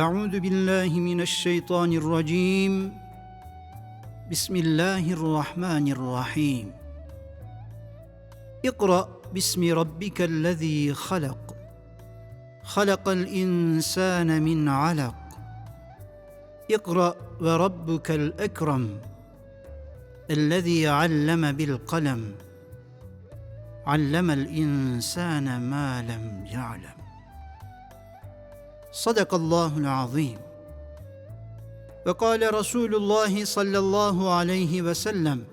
أعوذ بالله من الشيطان الرجيم. بسم الله الرحمن الرحيم. اقرأ باسم ربك الذي خلق. خلق الإنسان من علق. اقرأ وربك الأكرم الذي علم بالقلم. علم الإنسان ما لم يعلم. صدق الله العظيم وقال رسول الله صلى الله عليه وسلم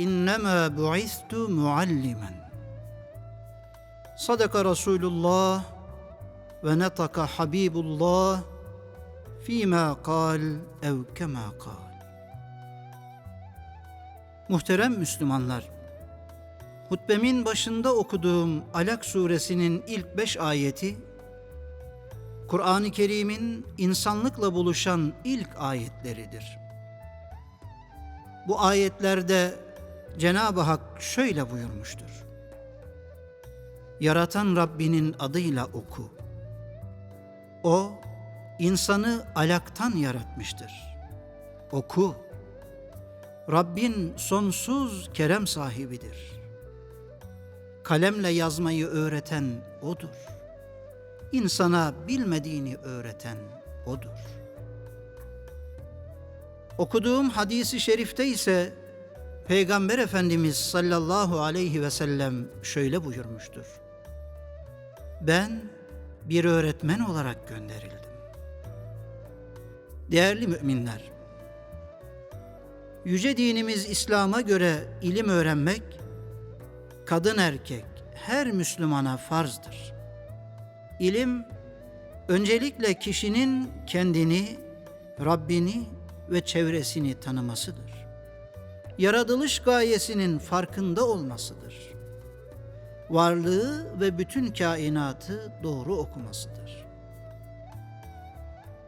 انما بعثت معلما صدق رسول الله ونطق حبيب الله فيما قال او كما قال Muhterem Müslümanlar, hutbemin başında okuduğum Alak suresinin ilk beş ayeti Kur'an-ı Kerim'in insanlıkla buluşan ilk ayetleridir. Bu ayetlerde Cenab-ı Hak şöyle buyurmuştur. Yaratan Rabbinin adıyla oku. O, insanı alaktan yaratmıştır. Oku. Rabbin sonsuz kerem sahibidir. Kalemle yazmayı öğreten O'dur insana bilmediğini öğreten odur. Okuduğum hadisi şerifte ise Peygamber Efendimiz sallallahu aleyhi ve sellem şöyle buyurmuştur. Ben bir öğretmen olarak gönderildim. Değerli müminler, yüce dinimiz İslam'a göre ilim öğrenmek, kadın erkek her Müslümana farzdır.'' İlim öncelikle kişinin kendini, Rabbini ve çevresini tanımasıdır. Yaratılış gayesinin farkında olmasıdır. Varlığı ve bütün kainatı doğru okumasıdır.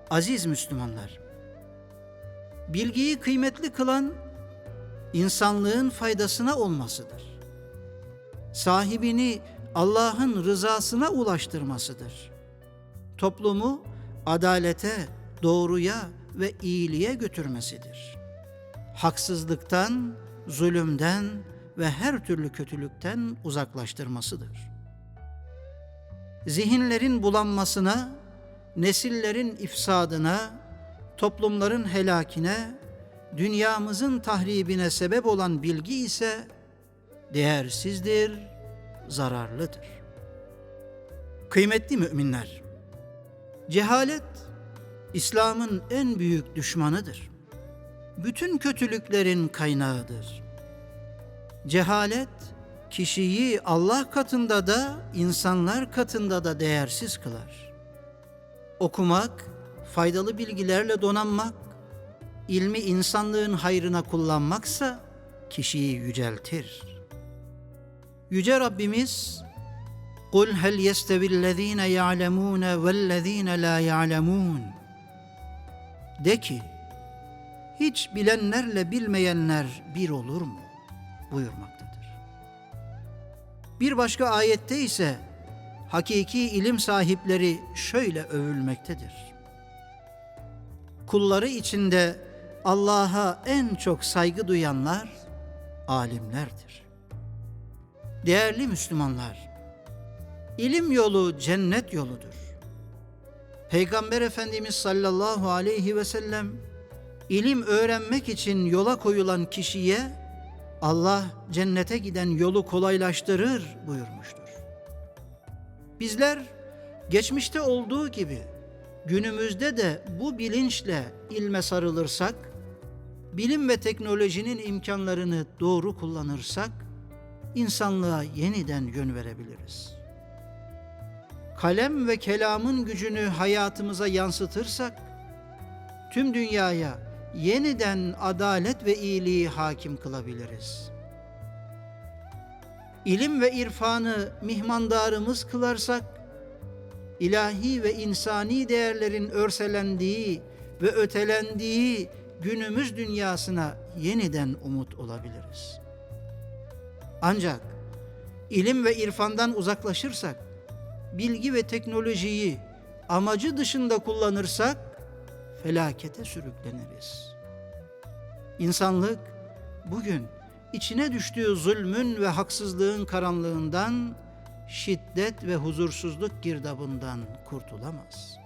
Aziz Müslümanlar, bilgiyi kıymetli kılan insanlığın faydasına olmasıdır. Sahibini Allah'ın rızasına ulaştırmasıdır. Toplumu adalete, doğruya ve iyiliğe götürmesidir. Haksızlıktan, zulümden ve her türlü kötülükten uzaklaştırmasıdır. Zihinlerin bulanmasına, nesillerin ifsadına, toplumların helakine, dünyamızın tahribine sebep olan bilgi ise değersizdir, zararlıdır. Kıymetli müminler, cehalet İslam'ın en büyük düşmanıdır. Bütün kötülüklerin kaynağıdır. Cehalet kişiyi Allah katında da insanlar katında da değersiz kılar. Okumak, faydalı bilgilerle donanmak, ilmi insanlığın hayrına kullanmaksa kişiyi yüceltir.'' Yüce Rabbimiz Kul hel yestevillezine ya'lemun vellezine la ya'lemun De ki hiç bilenlerle bilmeyenler bir olur mu? buyurmaktadır. Bir başka ayette ise hakiki ilim sahipleri şöyle övülmektedir. Kulları içinde Allah'a en çok saygı duyanlar alimlerdir. Değerli Müslümanlar, ilim yolu cennet yoludur. Peygamber Efendimiz sallallahu aleyhi ve sellem ilim öğrenmek için yola koyulan kişiye Allah cennete giden yolu kolaylaştırır buyurmuştur. Bizler geçmişte olduğu gibi günümüzde de bu bilinçle ilme sarılırsak, bilim ve teknolojinin imkanlarını doğru kullanırsak insanlığa yeniden yön verebiliriz. Kalem ve kelamın gücünü hayatımıza yansıtırsak, tüm dünyaya yeniden adalet ve iyiliği hakim kılabiliriz. İlim ve irfanı mihmandarımız kılarsak, ilahi ve insani değerlerin örselendiği ve ötelendiği günümüz dünyasına yeniden umut olabiliriz.'' Ancak ilim ve irfandan uzaklaşırsak, bilgi ve teknolojiyi amacı dışında kullanırsak felakete sürükleniriz. İnsanlık bugün içine düştüğü zulmün ve haksızlığın karanlığından, şiddet ve huzursuzluk girdabından kurtulamaz.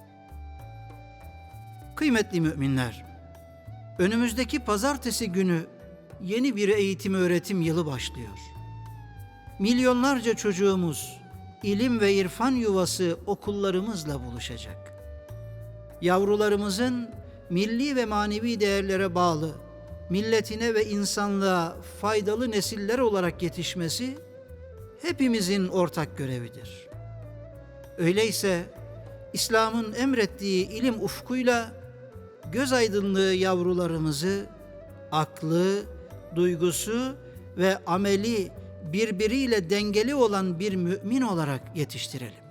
Kıymetli müminler, önümüzdeki pazartesi günü yeni bir eğitim öğretim yılı başlıyor. Milyonlarca çocuğumuz ilim ve irfan yuvası okullarımızla buluşacak. Yavrularımızın milli ve manevi değerlere bağlı, milletine ve insanlığa faydalı nesiller olarak yetişmesi hepimizin ortak görevidir. Öyleyse İslam'ın emrettiği ilim ufkuyla göz aydınlığı yavrularımızı aklı, duygusu ve ameli birbiriyle dengeli olan bir mümin olarak yetiştirelim.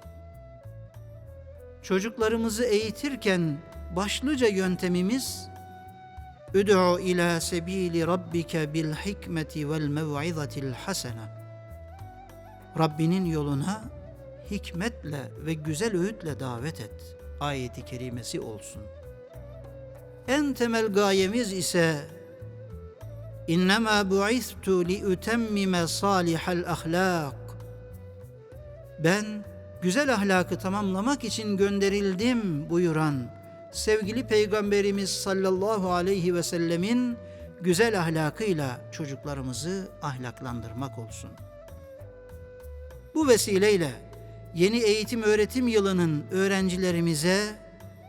Çocuklarımızı eğitirken başlıca yöntemimiz Üd'u ila sebili rabbike bil hikmeti vel mev'izatil hasene. Rabbinin yoluna hikmetle ve güzel öğütle davet et. Ayeti kerimesi olsun. En temel gayemiz ise İnnemâ bu'istu li utemmime salihal ahlak. Ben güzel ahlakı tamamlamak için gönderildim buyuran sevgili Peygamberimiz sallallahu aleyhi ve sellemin güzel ahlakıyla çocuklarımızı ahlaklandırmak olsun. Bu vesileyle yeni eğitim öğretim yılının öğrencilerimize,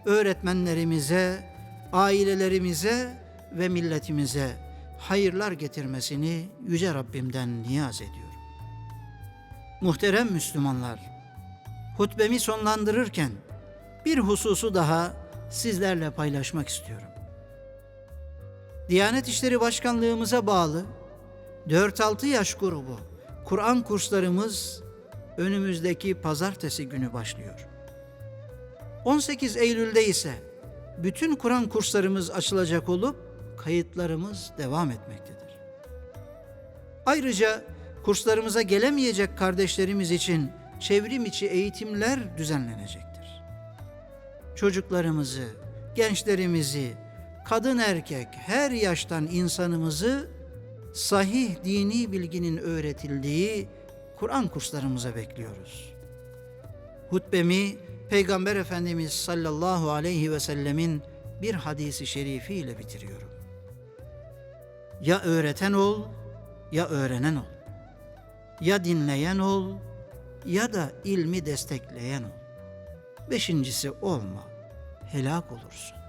öğretmenlerimize, ailelerimize ve milletimize hayırlar getirmesini yüce Rabbimden niyaz ediyorum. Muhterem Müslümanlar, hutbemi sonlandırırken bir hususu daha sizlerle paylaşmak istiyorum. Diyanet İşleri Başkanlığımıza bağlı 4-6 yaş grubu Kur'an kurslarımız önümüzdeki pazartesi günü başlıyor. 18 Eylül'de ise bütün Kur'an kurslarımız açılacak olup kayıtlarımız devam etmektedir. Ayrıca kurslarımıza gelemeyecek kardeşlerimiz için çevrim içi eğitimler düzenlenecektir. Çocuklarımızı, gençlerimizi, kadın erkek her yaştan insanımızı sahih dini bilginin öğretildiği Kur'an kurslarımıza bekliyoruz. Hutbemi Peygamber Efendimiz sallallahu aleyhi ve sellemin bir hadisi şerifiyle bitiriyorum. Ya öğreten ol, ya öğrenen ol. Ya dinleyen ol, ya da ilmi destekleyen ol. Beşincisi olma, helak olursun.